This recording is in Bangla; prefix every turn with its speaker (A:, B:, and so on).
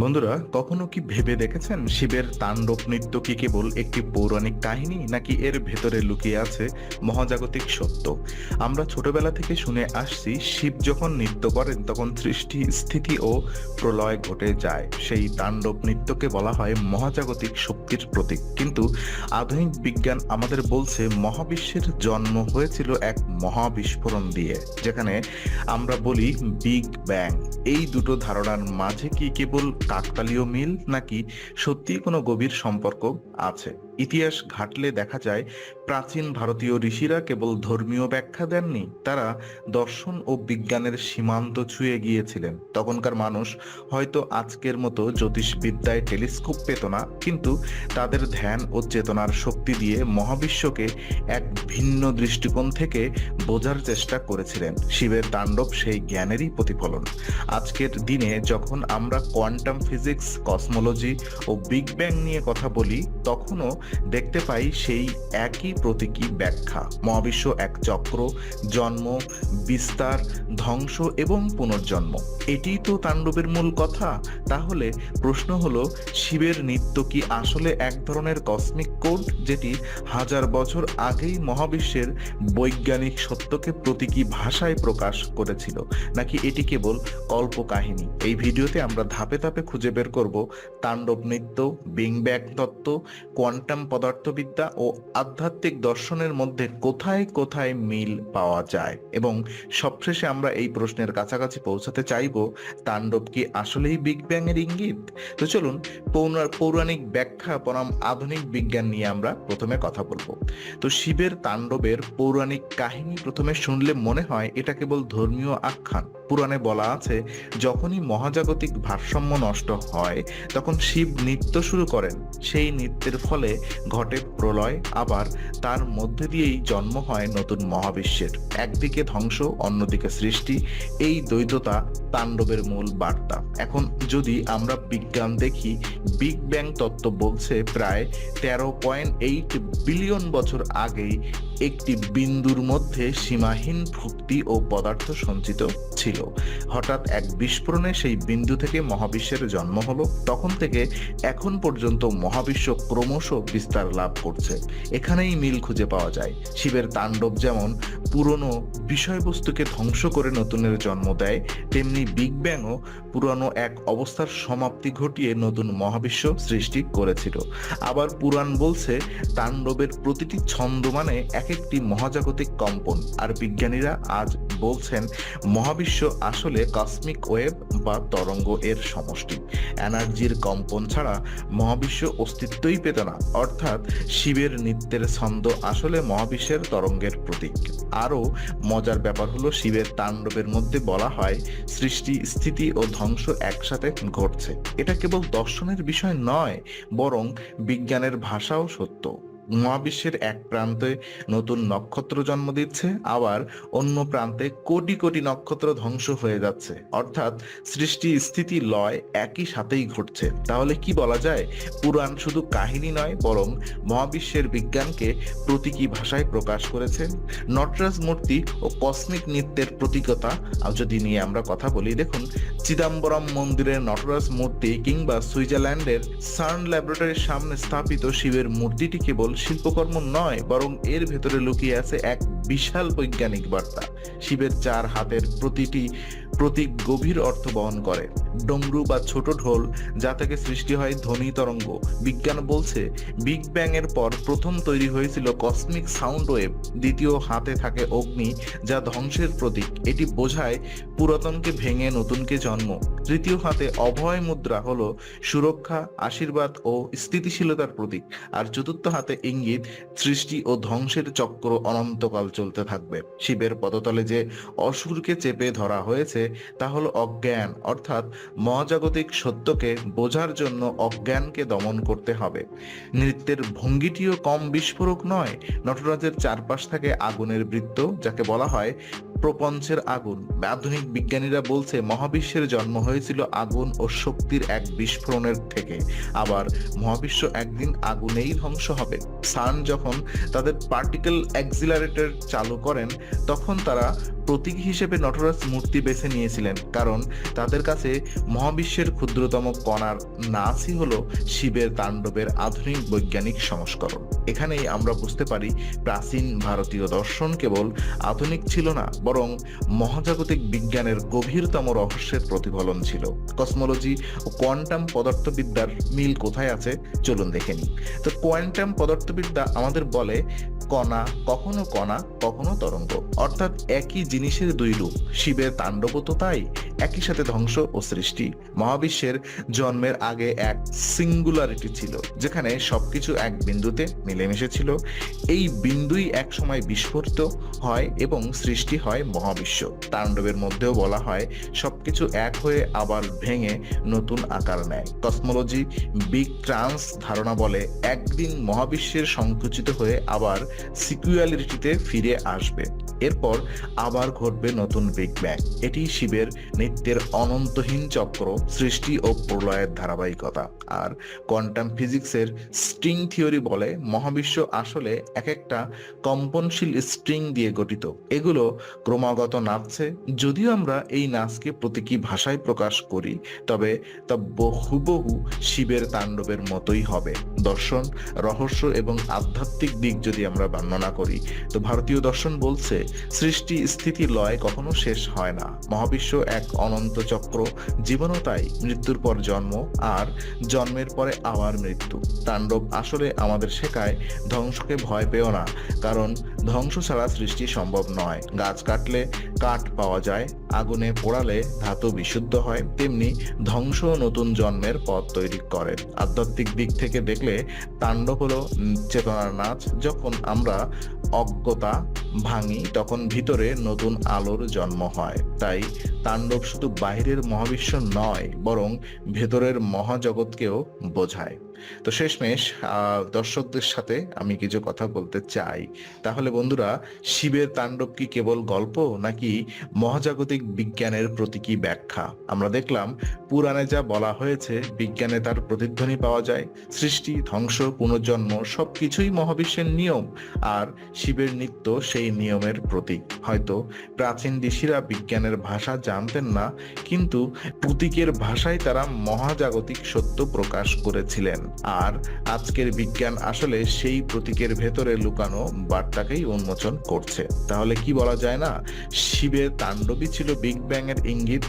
A: বন্ধুরা, কখনো কি ভেবে দেখেছেন শিবের তাণ্ডব নৃত্য কি কেবল একটি পৌরাণিক কাহিনী, নাকি এর ভেতরে লুকিয়ে আছে মহাজাগতিক সত্য? আমরা ছোটবেলা থেকে শুনে আসছি, শিব যখন নৃত্য করেন তখন সৃষ্টি, স্থিতি ও প্রলয় ঘটে যায়। সেই তাণ্ডব নৃত্যকে বলা হয় মহাজাগতিক শক্তির প্রতীক। কিন্তু আধুনিক বিজ্ঞান আমাদের বলছে, মহাবিশ্বের জন্ম হয়েছিল এক মহাবিস্ফোরণ দিয়ে, যেখানে আমরা বলি বিগ ব্যাং এই দুটো ধারণার মাঝে কি কেবল কাকতালীয় মিল নাকি সত্যিই কোনো গভীর সম্পর্ক আছে? ইতিহাস ঘাটলে দেখা যায়, প্রাচীন ভারতীয় ঋষিরা কেবল ধর্মীয় ব্যাখ্যা দেননি, তারা দর্শন ও বিজ্ঞানের সীমান্ত ছুঁয়ে গিয়েছিলেন। তখনকার মানুষ হয়তো আজকের মতো জ্যোতিষবিদ্যায় টেলিস্কোপ পেত না, কিন্তু তাদের ধ্যান ও চেতনার শক্তি দিয়ে মহাবিশ্বকে এক ভিন্ন দৃষ্টিকোণ থেকে বোঝার চেষ্টা করেছিলেন। শিবের তাণ্ডব সেই জ্ঞানেরই প্রতিফলন। আজকের দিনে যখন আমরা কোয়ান্টাম ফিজিক্স, কসমোলজি ও বিগ ব্যাং নিয়ে কথা বলি, তখনও দেখতে পাই সেই একই প্রতীকী ব্যাখ্যা। মহাবিশ্ব এক চক্র, জন্ম, বিস্তার, ধ্বংস এবং পুনর্জন্ম। এটিই তো তাণ্ডবের মূল কথা। তাহলে প্রশ্ন হলো, শিবের নৃত্য কি আসলে এক ধরনের কসমিক কোড যেটি হাজার বছর আগেই মহাবিশ্বের বৈজ্ঞানিক সত্যকে প্রতীকী ভাষায় প্রকাশ করেছিল? নাকি এটি কেবল কল্পকাহিনী এই ভিডিওতে আমরা ধাপে ধাপে খুঁজে বের করব তাণ্ডব নৃত্য বিং ব্যাক তত্ত্ব কোয়ান্টাম পদার্থবিদ্যা ও আধ্যাত্মিক দর্শনের মধ্যে কোথায় কোথায় মিল পাওয়া যায়? এবং সবশেষে আমরা এই প্রশ্নের কাছাকাছি পৌঁছাতে চাইব, তাণ্ডব কি আসলেই বিগ ব্যাং এর ইঙ্গিত? তো চলুন পৌরা- পৌরাণিক ব্যাখ্যা বনাম আধুনিক বিজ্ঞান নিয়ে আমরা প্রথমে কথা বলব। তো শিবের তাণ্ডবের পৌরাণিক কাহিনী প্রথমে শুনলে মনে হয় এটা কেবল ধর্মীয় আখ্যান। পুরাণে বলা আছে, যখনই মহাজাগতিক ভারসাম্য নষ্ট হয়, তখন শিব নৃত্য শুরু করেন। সেই নৃত্যের ফলে ঘটে প্রলয়, আবার তার মধ্যে দিয়েই জন্ম হয় নতুন মহাবিশ্বের। একদিকে ধ্বংস, অন্যদিকে সৃষ্টি। এই দ্বৈততা তাণ্ডবের মূল বার্তা। এখন যদি আমরা বিজ্ঞান দেখি, বিগ ব্যাং তত্ত্ব বলছে প্রায় তেরো পয়েন্ট এইট বিলিয়ন বছর আগেই একটি বিন্দুর মধ্যে সীমাহীন শক্তি ও পদার্থ সঞ্চিত ছিল। হঠাৎ এক বিস্ফোরণে সেই বিন্দু থেকে মহাবিশ্বের জন্ম হলো। তখন থেকে এখন পর্যন্ত মহাবিশ্ব ক্রমশ বিস্তার লাভ করছে। এখানেই মিল খুঁজে পাওয়া যায়। শিবের তাণ্ডব যেমন পুরনো বিষয়বস্তুকে ধ্বংস করে নতুনের জন্ম দেয়, তেমনি বিগ ব্যাংও পুরনো এক অবস্থার সমাপ্তি ঘটিয়ে নতুন মহাবিশ্ব সৃষ্টি করেছিল। আবার পুরাণ বলছে, তাণ্ডবের প্রতিটি ছন্দ মানে এক একটি মহাজাগতিক কম্পন। আর বিজ্ঞানীরা আজ বলছেন, মহাবিশ্ব আসলে কসমিক ওয়েব বা তরঙ্গ এর সমষ্টি। এনার্জির কম্পন ছাড়া মহাবিশ্ব অস্তিত্বই পেত না। অর্থাৎ শিবের নৃত্যের ছন্দ আসলে মহাবিশ্বের তরঙ্গের প্রতীক। আরও মজার ব্যাপার হলো, শিবের তাণ্ডবের মধ্যে বলা হয়, সৃষ্টি, স্থিতি ও ধ্বংস একসাথে ঘটছে। এটা কেবল দর্শনের বিষয় নয়, বরং বিজ্ঞানের ভাষাও সত্য। মহাবিশ্বের এক প্রান্তে নতুন নক্ষত্র জন্ম দিচ্ছে, আবার অন্য প্রান্তে কোটি কোটি নক্ষত্র ধ্বংস হয়ে যাচ্ছে। অর্থাৎ সৃষ্টি স্থিতি লয় একই সাথেই ঘটছে। তাহলে কি বলা যায়? পুরাণ শুধু কাহিনী নয়, বরং মহাবিশ্বের বিজ্ঞানকে প্রতীকী ভাষায় প্রকাশ করেছে। নটরাজ মূর্তি ও কসমিক নৃত্যের প্রতীকতা যদি নিয়ে আমরা কথা বলি, দেখুন, চিদাম্বরম মন্দিরের নটরাজ মূর্তি কিংবা সুইজারল্যান্ডের সার্ন ল্যাবরেটরির সামনে স্থাপিত শিবের মূর্তিটি কেবল শিল্পকর্ম নয়, বরং এর ভেতরে লুকিয়ে আছে এক বিশাল বৈজ্ঞানিক বার্তা। শিবের চার হাতের প্রতিটি প্রতীক গভীর অর্থ বহন করে। ডমরু বা ছোট ঢোল, যা থেকে সৃষ্টি হয় ধ্বনি তরঙ্গ। বিজ্ঞান বলছে, বিগ ব্যাং এর পর প্রথম তৈরি হয়েছিল কসমিক সাউন্ড ওয়েভ, দ্বিতীয় হাতে থাকে অগ্নি, যা ধ্বংসের প্রতীক। এটি বোঝায় পুরাতনকে ভেঙে নতুনকে জন্ম। তৃতীয় হাতে অভয় মুদ্রা হলো সুরক্ষা, আশীর্বাদ ও স্থিতিশীলতার প্রতীক। আর চতুর্থ হাতে ইঙ্গিত, সৃষ্টি ও ধ্বংসের চক্র অনন্তকাল চলতে থাকবে। শিবের পদতলে যে অসুরকে চেপে ধরা হয়েছে, তা হল অজ্ঞান, অর্থাৎ মহাজাগতিক সত্যকে বোঝার জন্য অজ্ঞানকে দমন করতে হবে। নৃত্যের ভঙ্গিটিও কম বিস্ফোরক নয়, নটরাজের চারপাশ থাকে আগুনের বৃত্ত, যাকে বলা হয় প্রপঞ্চের আগুন। আধুনিক বিজ্ঞানীরা বলছে, মহাবিশ্বের জন্ম হয়েছিল আগুন ও শক্তির এক বিস্ফোরণের থেকে। আবার মহাবিশ্ব একদিন আগুনেই ধ্বংস হবে। সান যখন তাদের পার্টিকেল অ্যাক্সিলারেটর চালু করেন, তখন তারা প্রতীক হিসেবে নটরাজ মূর্তি বেছে নিয়েছিলেন, কারণ তাদের কাছে মহাবিশ্বের ক্ষুদ্রতম কণার নাচই হলো শিবের তাণ্ডবের আধুনিক বৈজ্ঞানিক সংস্করণ। এখানেই আমরা বুঝতে পারি প্রাচীন ভারতীয় দর্শন কেবল আধুনিক ছিল না, বরং মহাজাগতিক বিজ্ঞানের গভীরতম রহস্যের প্রতিফলন ছিল। কসমোলজি ও কোয়ান্টাম পদার্থবিদ্যার মিল কোথায় আছে? চলুন দেখে নিই। তো কোয়ান্টাম পদার্থবিদ্যা আমাদের বলে কণা কখনো কণা, কখনো তরঙ্গ। অর্থাৎ একই জিনিসের দুই রূপ, শিবের তাণ্ডব তো তাই একই সাথে ধ্বংস ও সৃষ্টি। মহাবিশ্বের জন্মের আগে এক সিঙ্গুলারিটি ছিল, যেখানে সবকিছু এক বিন্দুতে মিলেমিশে ছিল। এই বিন্দুই এক সময় বিস্ফোরিত হয় এবং সৃষ্টি হয় মহাবিশ্ব। তাণ্ডবের মধ্যেও বলা হয়, সবকিছু এক হয়ে আবার ভেঙে নতুন আকার নেয়। কসমোলজি বিগ ট্রান্স ধারণা বলে, একদিন মহাবিশ্বের সংকুচিত হয়ে আবার সিকুয়ালিটিতে ফিরে আসবে। এরপর আবার ঘটবে নতুন বিগ ব্যাং এটি শিবের নিত্যের অনন্তহীন চক্র, সৃষ্টি ও প্রলয়ের ধারাবাহিকতা। আর কোয়ান্টাম ফিজিক্সের স্ট্রিং থিওরি বলে, মহাবিশ্ব আসলে এক একটা কম্পনশীল স্ট্রিং দিয়ে গঠিত। এগুলো ক্রমাগত নাচছে। যদিও আমরা এই নাচকে প্রতীকী ভাষায় প্রকাশ করি, তবে তা বহুবহু শিবের তাণ্ডবের মতোই হবে। দর্শন, রহস্য এবং আধ্যাত্মিক দিক যদি আমরা বর্ণনা করি, তো ভারতীয় দর্শন বলছে, সৃষ্টি স্থিতি লয় কখনো শেষ হয় না। মহাবিশ্ব এক অনন্ত চক্র, জীবনও তাই মৃত্যুর পর জন্ম আর জন্মের পরে আবার মৃত্যু। তাণ্ডব আসলে আমাদের শেখায় ধ্বংসকে ভয় পেও না, কারণ ধ্বংস ছাড়া সৃষ্টি সম্ভব নয়। গাছ কাটলে কাঠ পাওয়া যায়, আগুনে পোড়ালে ধাতু বিশুদ্ধ হয়, তেমনি ধ্বংস নতুন জন্মের পথ তৈরি করে। আধ্যাত্মিক দিক থেকে দেখলে তাণ্ডব হলো চেতনার নাচ। যখন আমরা অজ্ঞতা ভাঙি, তখন ভিতরে নতুন আলোর জন্ম হয়। তাই তাণ্ডব শুধু বাইরের মহাবিশ্ব নয়, বরং ভেতরের মহাজগৎকেও বোঝায়। তো শেষমেশ দর্শকদের সাথে আমি কিছু কথা বলতে চাই। তাহলে বন্ধুরা, শিবের তাণ্ডব কি কেবল গল্প, নাকি মহাজাগতিক বিজ্ঞানের প্রতীকী ব্যাখ্যা? আমরা দেখলাম, পুরাণে যা বলা হয়েছে, বিজ্ঞানে তার প্রতিধ্বনি পাওয়া যায়। সৃষ্টি, ধ্বংস, পুনর্জন্ম, সবকিছুই মহাবিশ্বের নিয়ম, আর শিবের নৃত্য সেই নিয়মের প্রতীক। হয়তো প্রাচীন ঋষিরা বিজ্ঞানের ভাষা জানতেন না, কিন্তু প্রতীকের ভাষায় তারা মহাজাগতিক সত্য প্রকাশ করেছিলেন। আর আজকের বিজ্ঞান আসলে সেই প্রতীকের ভেতরে লুকানো বার্তাকেই উন্মোচন করছে। তাহলে কি বলা যায় না? শিবের তাণ্ডবই ছিল বিগ ব্যাং এর ইঙ্গিত।